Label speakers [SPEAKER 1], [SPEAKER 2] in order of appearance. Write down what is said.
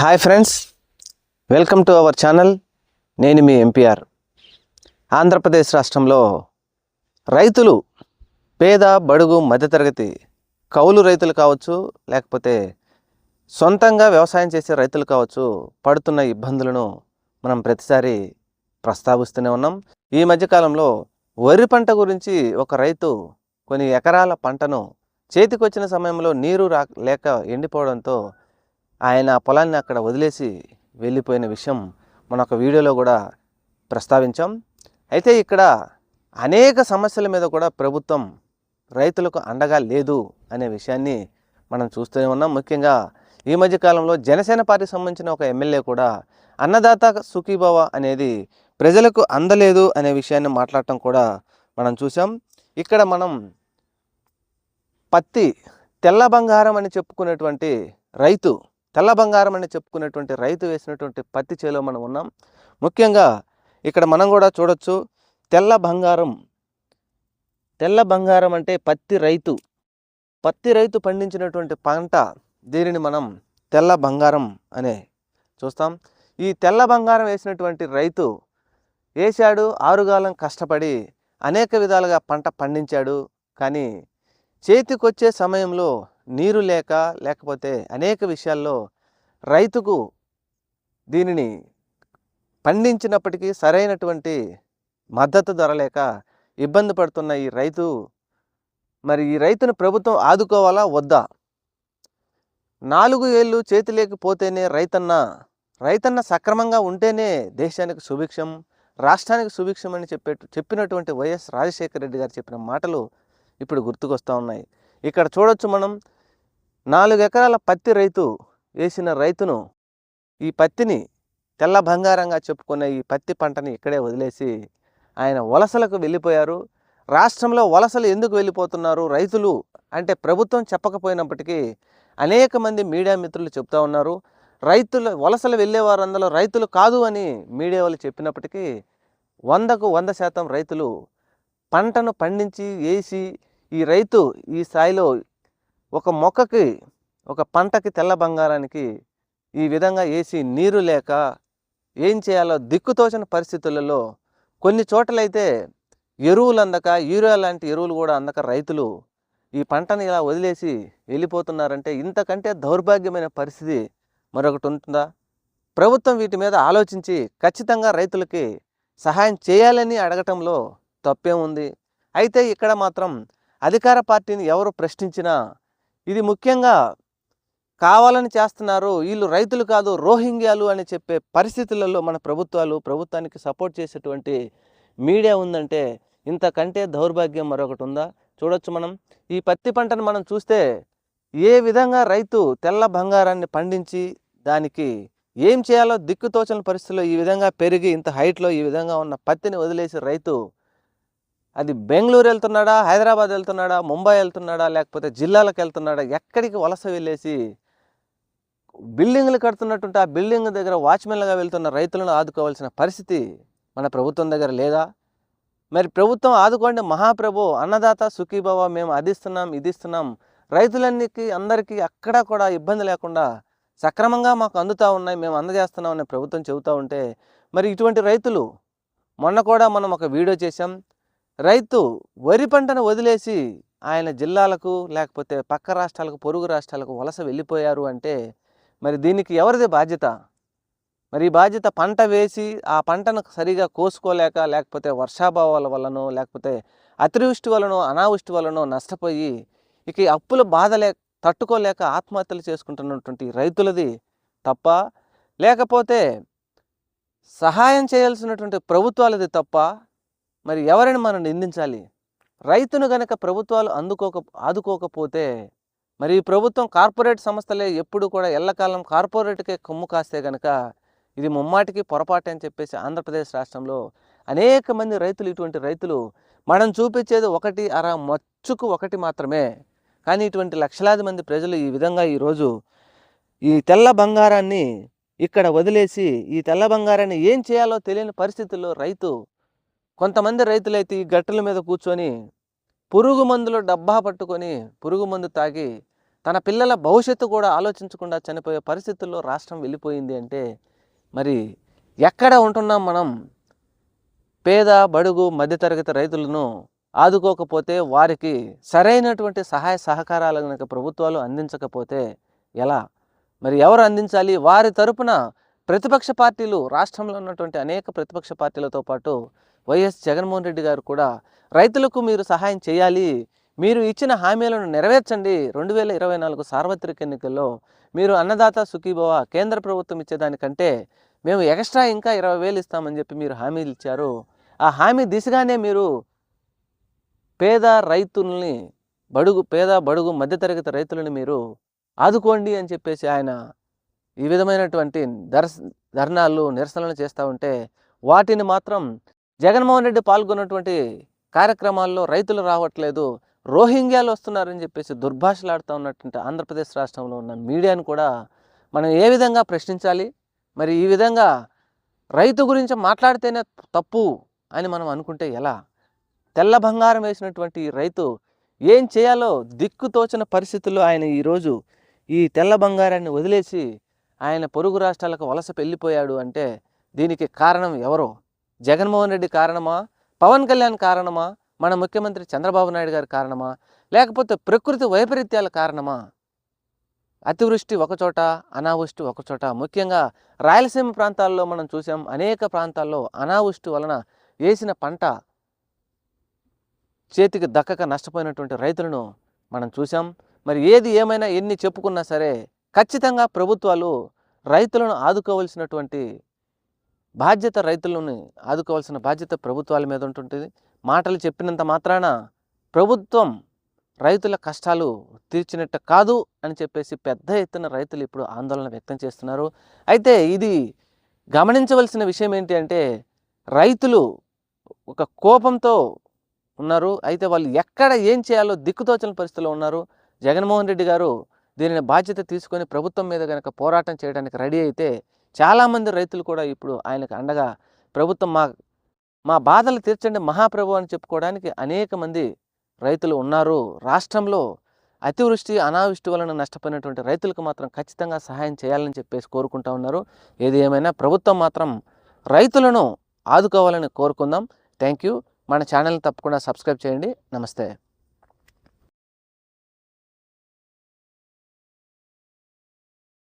[SPEAKER 1] Hi friends welcome to our channel. నేను మీ MPR. Andhra Pradesh రాష్ట్రంలో రైతులు పేద బడుగు మధ్యతరగతి కౌలు రైతులు కావచ్చు లేకపోతే సొంతంగా వ్యవసాయం చేసే రైతులు కావచ్చు పడుతున్న ఇబ్బందులను మనం ప్రతిసారి ప్రస్తావిస్తూనే ఉన్నాం. ఈ మధ్యకాలంలో వరి పంట గురించి ఒక రైతు కొన్ని ఎకరాల పంటను చేతికొచ్చిన సమయంలో నీరు రా లేక ఎండిపోవడంతో ఆయన ఆ పొలాన్ని అక్కడ వదిలేసి వెళ్ళిపోయిన విషయం మన ఒక వీడియోలో కూడా ప్రస్తావించాం. అయితే ఇక్కడ అనేక సమస్యల మీద కూడా ప్రభుత్వం రైతులకు అండగా లేదు అనే విషయాన్ని మనం చూస్తూనే ఉన్నాం. ముఖ్యంగా ఈ మధ్యకాలంలో జనసేన పార్టీకి సంబంధించిన ఒక ఎమ్మెల్యే కూడా అన్నదాత సుఖీభవ అనేది ప్రజలకు అందలేదు అనే విషయాన్ని మాట్లాడటం కూడా మనం చూసాం ఇక్కడ మనం పత్తి తెల్ల బంగారం అని చెప్పుకునేటువంటి రైతు తెల్ల బంగారం అని చెప్పుకునేటువంటి రైతు వేసినటువంటి పత్తి చేలో మనం ఉన్నాం. ముఖ్యంగా ఇక్కడ మనం కూడా చూడొచ్చు తెల్ల బంగారం తెల్ల బంగారం అంటే పత్తి రైతు. పత్తి రైతు పండించినటువంటి పంట దీనిని మనం తెల్ల బంగారం అనే చూస్తాం. ఈ తెల్ల బంగారం వేసినటువంటి రైతు వేశాడు ఆరుగాలం కష్టపడి అనేక విధాలుగా పంట పండించాడు. కానీ చేతికొచ్చే సమయంలో నీరు లేక లేకపోతే అనేక విషయాల్లో రైతుకు దీనిని పండించినప్పటికీ సరైనటువంటి మద్దతు ధర లేక ఇబ్బంది పడుతున్న ఈ రైతు మరి ఈ రైతును ప్రభుత్వం ఆదుకోవాలా వద్దా? నాలుగు ఏళ్ళు చేతి లేకపోతేనే రైతన్న రైతన్న సక్రమంగా ఉంటేనే దేశానికి సుభిక్షం రాష్ట్రానికి సుభిక్షం అని చెప్పే చెప్పినటువంటి వైఎస్ రాజశేఖర రెడ్డి గారు చెప్పిన మాటలు ఇప్పుడు గుర్తుకొస్తూ ఉన్నాయి. ఇక్కడ చూడొచ్చు మనం నాలుగు ఎకరాల పత్తి రైతు వేసిన రైతును ఈ పత్తిని తెల్ల బంగారంగా చెప్పుకున్న ఈ పత్తి పంటని ఇక్కడే వదిలేసి ఆయన వలసలకు వెళ్ళిపోయారు. రాష్ట్రంలో వలసలు ఎందుకు వెళ్ళిపోతున్నారు? రైతులు అంటే ప్రభుత్వం చెప్పకపోయినప్పటికీ అనేక మంది మీడియా మిత్రులు చెప్తా ఉన్నారు. రైతులు వలసలు వెళ్ళేవారందరూ రైతులు కాదు అని మీడియా వాళ్ళు చెప్పినప్పటికీ వందకు వంద శాతం రైతులు పంటను పండించి వేసి ఈ రైతు ఈ స్థాయిలో ఒక మొక్కకి ఒక పంటకి తెల్ల బంగారానికి ఈ విధంగా వేసి నీరు లేక ఏం చేయాలో దిక్కుతోచని పరిస్థితులలో కొన్ని చోట్లయితే ఎరువులు అందక యూరియా లాంటి ఎరువులు కూడా అందక రైతులు ఈ పంటని ఇలా వదిలేసి వెళ్ళిపోతున్నారంటే ఇంతకంటే దౌర్భాగ్యమైన పరిస్థితి మరొకటి ఉంటుందా? ప్రభుత్వం వీటి మీద ఆలోచించి ఖచ్చితంగా రైతులకి సహాయం చేయాలని అడగటంలో తప్పేముంది? అయితే ఇక్కడ మాత్రం అధికార పార్టీని ఎవరు ప్రశ్నించినా ఇది ముఖ్యంగా కావాలని చేస్తున్నారు వీళ్ళు రైతులు కాదు రోహింగ్యాలు అని చెప్పే పరిస్థితులలో మన ప్రభుత్వాలు ప్రభుత్వానికి సపోర్ట్ చేసేటువంటి మీడియా ఉందంటే ఇంతకంటే దౌర్భాగ్యం మరొకటి ఉందా? చూడొచ్చు మనం. ఈ పత్తి పంటను మనం చూస్తే ఏ విధంగా రైతు తెల్ల బంగారాన్ని పండించి దానికి ఏం చేయాలో దిక్కుతోచని పరిస్థితుల్లో ఈ విధంగా పెరిగి ఇంత హైట్లో ఈ విధంగా ఉన్న పత్తిని వదిలేసి రైతు అది బెంగళూరు వెళ్తున్నాడా హైదరాబాద్ వెళ్తున్నాడా ముంబై వెళ్తున్నాడా లేకపోతే జిల్లాలకు వెళ్తున్నాడా ఎక్కడికి వలస వెళ్ళేసి బిల్డింగ్లు కడుతున్నట్టుంటే ఆ బిల్డింగ్ దగ్గర వాచ్మెన్లుగా వెళ్తున్న రైతులను ఆదుకోవాల్సిన పరిస్థితి మన ప్రభుత్వం దగ్గర లేదా? మరి ప్రభుత్వం ఆదుకోండి మహాప్రభు అన్నదాత సుఖీభవ మేము అదిస్తున్నాం ఇదిస్తున్నాం రైతులన్నికి అందరికీ అక్కడ కూడా ఇబ్బంది లేకుండా సక్రమంగా మాకు అందుతూ ఉన్నాయి మేము అందజేస్తున్నామని ప్రభుత్వం చెబుతూ ఉంటే మరి ఇటువంటి రైతులు మొన్న కూడా మనం ఒక వీడియో చేశాం. రైతు వరి పంటను వదిలేసి ఆయన జిల్లాలకు లేకపోతే పక్క రాష్ట్రాలకు పొరుగు రాష్ట్రాలకు వలస వెళ్ళిపోయారు అంటే మరి దీనికి ఎవరిది బాధ్యత? మరి ఈ బాధ్యత పంట వేసి ఆ పంటను సరిగా కోసుకోలేక లేకపోతే వర్షాభావాల వలనో లేకపోతే అతివృష్టి వలనో అనావృష్టి వలనో నష్టపోయి ఇక అప్పుల బాధ లే తట్టుకోలేక ఆత్మహత్యలు చేసుకుంటున్నటువంటి రైతులది తప్ప లేకపోతే సహాయం చేయాల్సినటువంటి ప్రభుత్వాలది తప్ప మరి ఎవరిని మనం నిందించాలి? రైతును గనక ప్రభుత్వాలు అందుకోక ఆదుకోకపోతే మరి ఈ ప్రభుత్వం కార్పొరేట్ సంస్థలే ఎప్పుడు కూడా ఎల్లకాలం కార్పొరేట్కే కొమ్ము కాస్తే గనక ఇది ముమ్మాటికి పొరపాటు అని చెప్పేసి ఆంధ్రప్రదేశ్ రాష్ట్రంలో అనేక మంది రైతులు ఇటువంటి రైతులు మనం చూపించేది ఒకటి అర మచ్చుకు ఒకటి మాత్రమే. కానీ ఇటువంటి లక్షలాది మంది ప్రజలు ఈ విధంగా ఈరోజు ఈ తెల్ల బంగారాన్ని ఇక్కడ వదిలేసి ఈ తెల్ల బంగారాన్ని ఏం చేయాలో తెలియని పరిస్థితుల్లో రైతు కొంతమంది రైతులైతే ఈ గట్టెల మీద కూర్చొని పురుగు మందులో డబ్బా పట్టుకొని పురుగు మందు తాగి తన పిల్లల భవిష్యత్తు కూడా ఆలోచించకుండా చనిపోయే పరిస్థితుల్లో రాష్ట్రం వెళ్ళిపోయింది అంటే మరి ఎక్కడ ఉంటున్నాం మనం? పేద బడుగు మధ్యతరగతి రైతులను ఆదుకోకపోతే వారికి సరైనటువంటి సహాయ సహకారాలు కనుక ప్రభుత్వాలు అందించకపోతే ఎలా? మరి ఎవరు అందించాలి? వారి తరపున ప్రతిపక్ష పార్టీలు రాష్ట్రంలో ఉన్నటువంటి అనేక ప్రతిపక్ష పార్టీలతో పాటు వైఎస్ జగన్మోహన్ రెడ్డి గారు కూడా రైతులకు మీరు సహాయం చేయాలి మీరు ఇచ్చిన హామీలను నెరవేర్చండి. రెండు వేల ఇరవై నాలుగు సార్వత్రిక ఎన్నికల్లో మీరు అన్నదాత సుఖీభవ కేంద్ర ప్రభుత్వం ఇచ్చేదానికంటే మేము ఎక్స్ట్రా ఇంకా ఇరవై వేలు ఇస్తామని చెప్పి మీరు హామీలు ఇచ్చారు. ఆ హామీ దిశగానే మీరు పేద రైతుల్ని బడుగు పేద బడుగు మధ్యతరగతి రైతులను మీరు ఆదుకోండి అని చెప్పేసి ఆయన ఈ విధమైనటువంటి దర్శ ధర్నాలు నిరసనలు చేస్తూ ఉంటే వాటిని మాత్రం జగన్మోహన్ రెడ్డి పాల్గొన్నటువంటి కార్యక్రమాల్లో రైతులు రావట్లేదు రోహింగ్యాలు వస్తున్నారని చెప్పేసి దుర్భాషలాడుతూ ఉన్నటువంటి ఆంధ్రప్రదేశ్ రాష్ట్రంలో ఉన్న మీడియాను కూడా మనం ఏ విధంగా ప్రశ్నించాలి? మరి ఈ విధంగా రైతు గురించి మాట్లాడితేనే తప్పు అని మనం అనుకుంటే ఎలా? తెల్ల బంగారం వేసినటువంటి రైతు ఏం చేయాలో దిక్కుతోచిన పరిస్థితుల్లో ఆయన ఈరోజు ఈ తెల్ల బంగారాన్ని వదిలేసి ఆయన పొరుగు రాష్ట్రాలకు వలస వెళ్ళిపోయాడు అంటే దీనికి కారణం ఎవరో? జగన్మోహన్ రెడ్డి కారణమా? పవన్ కళ్యాణ్ కారణమా? మన ముఖ్యమంత్రి చంద్రబాబు నాయుడు గారి కారణమా? లేకపోతే ప్రకృతి వైపరీత్యాల కారణమా? అతివృష్టి ఒకచోట అనావృష్టి ఒకచోట. ముఖ్యంగా రాయలసీమ ప్రాంతాల్లో మనం చూసాం అనేక ప్రాంతాల్లో అనావృష్టి వలన వేసిన పంట చేతికి దక్కక నష్టపోయినటువంటి రైతులను మనం చూసాం. మరి ఏది ఏమైనా ఎన్ని చెప్పుకున్నా సరే ఖచ్చితంగా ప్రభుత్వాలు రైతులను ఆదుకోవలసినటువంటి బాధ్యత రైతులను ఆదుకోవాల్సిన బాధ్యత ప్రభుత్వాల మీద ఉంటుంటుంది. మాటలు చెప్పినంత మాత్రాన ప్రభుత్వం రైతుల కష్టాలు తీర్చినట్టు కాదు అని చెప్పేసి పెద్ద ఎత్తున రైతులు ఇప్పుడు ఆందోళన వ్యక్తం చేస్తున్నారు. అయితే ఇది గమనించవలసిన విషయం ఏంటి అంటే రైతులు ఒక కోపంతో ఉన్నారు. అయితే వాళ్ళు ఎక్కడ ఏం చేయాలో దిక్కుతోచని పరిస్థితిలో ఉన్నారు. జగన్మోహన్ రెడ్డి గారు దీనిని బాధ్యత తీసుకొని ప్రభుత్వం మీద కనుక పోరాటం చేయడానికి రెడీ అయితే చాలామంది రైతులు కూడా ఇప్పుడు ఆయనకు అండగా ప్రభుత్వం మా మా బాధలు తీర్చండి మహాప్రభు అని చెప్పుకోవడానికి అనేక మంది రైతులు ఉన్నారు. రాష్ట్రంలో అతివృష్టి అనావృష్టి వలన నష్టపోయినటువంటి రైతులకు మాత్రం ఖచ్చితంగా సహాయం చేయాలని చెప్పేసి కోరుకుంటా ఉన్నారు. ఏది ఏమైనా ప్రభుత్వం మాత్రం రైతులను ఆదుకోవాలని కోరుకుందాం. థ్యాంక్ యూ మన ఛానల్ని తప్పకుండా సబ్స్క్రైబ్ చేయండి. నమస్తే.